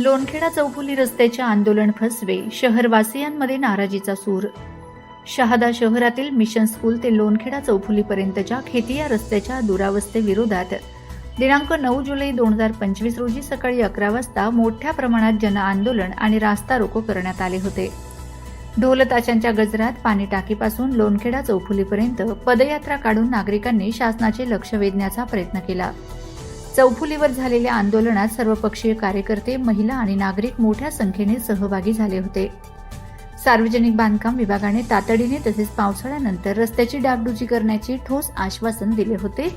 लोणखेडा चौफुली रस्त्याचे आंदोलन फसवे शहरवासियांमध्ये नाराजीचा सूर. शहादा शहरातील मिशन स्कूल ते लोणखेडा चौफुलीपर्यंतच्या खेतिया रस्त्याच्या दुरावस्थेविरोधात. दिनांक नऊ जुलै दोन हजार पंचवीस रोजी सकाळी अकरा वाजता मोठ्या प्रमाणात जनआंदोलन आणि रास्ता रोको करण्यात आले होते. ढोलताशांच्या गजरात पाणी टाकीपासून लोणखेडा चौफुलीपर्यंत पदयात्रा काढून नागरिकांनी शासनाचे लक्ष वेधण्याचा प्रयत्न केला. चौफुलीवर झालेल्या आंदोलनात सर्वपक्षीय कार्यकर्ते महिला आणि नागरिक मोठ्या संख्येने सहभागी झाले होते. सार्वजनिक बांधकाम विभागाने तातडीने तसेच पावसाळ्यानंतर रस्त्याची डागडुजी करण्याचे ठोस आश्वासन दिले होते.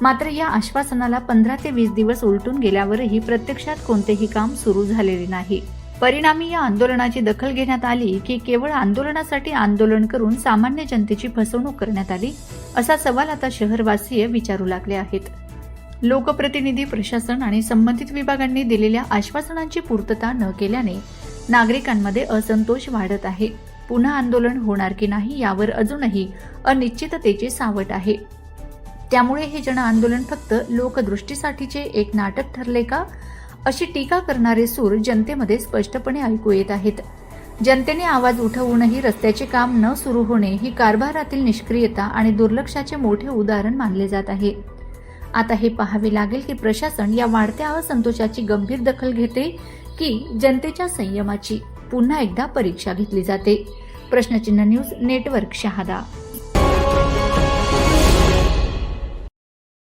मात्र या आश्वासनाला पंधरा ते वीस दिवस उलटून गेल्यावरही प्रत्यक्षात कोणतेही काम सुरू झालेले नाही. परिणामी या आंदोलनाची दखल घेण्यात आली की केवळ आंदोलनासाठी आंदोलन करून सामान्य जनतेची फसवणूक करण्यात आली असा सवाल आता शहरवासीय विचारू लागले आहेत. लोकप्रतिनिधी प्रशासन आणि संबंधित विभागांनी दिलेल्या आश्वासनांची पूर्तता न केल्याने नागरिकांमध्ये असंतोष वाढत आहे. पुन्हा आंदोलन होणार की नाही यावर अजूनही अनिश्चिततेची सावट आहे. त्यामुळे हे जन आंदोलन फक्त लोकदृष्टीसाठीचे एक नाटक ठरले का? अशी टीका करणारे सूर जनतेमध्ये स्पष्टपणे ऐकू येत आहेत. जनतेने आवाज उठवूनही रस्त्याचे काम न सुरू होणे ही कारभारातील निष्क्रियता आणि दुर्लक्षाचे मोठे उदाहरण मानले जात आहे. आता हे पाहावे लागेल की प्रशासन या वाढत्या असंतोषाची गंभीर दखल घेते की जनतेच्या संयमाची पुन्हा एकदा परीक्षा घेतली जाते. प्रश्नचिन्ह न्यूज नेटवर्क शहादा.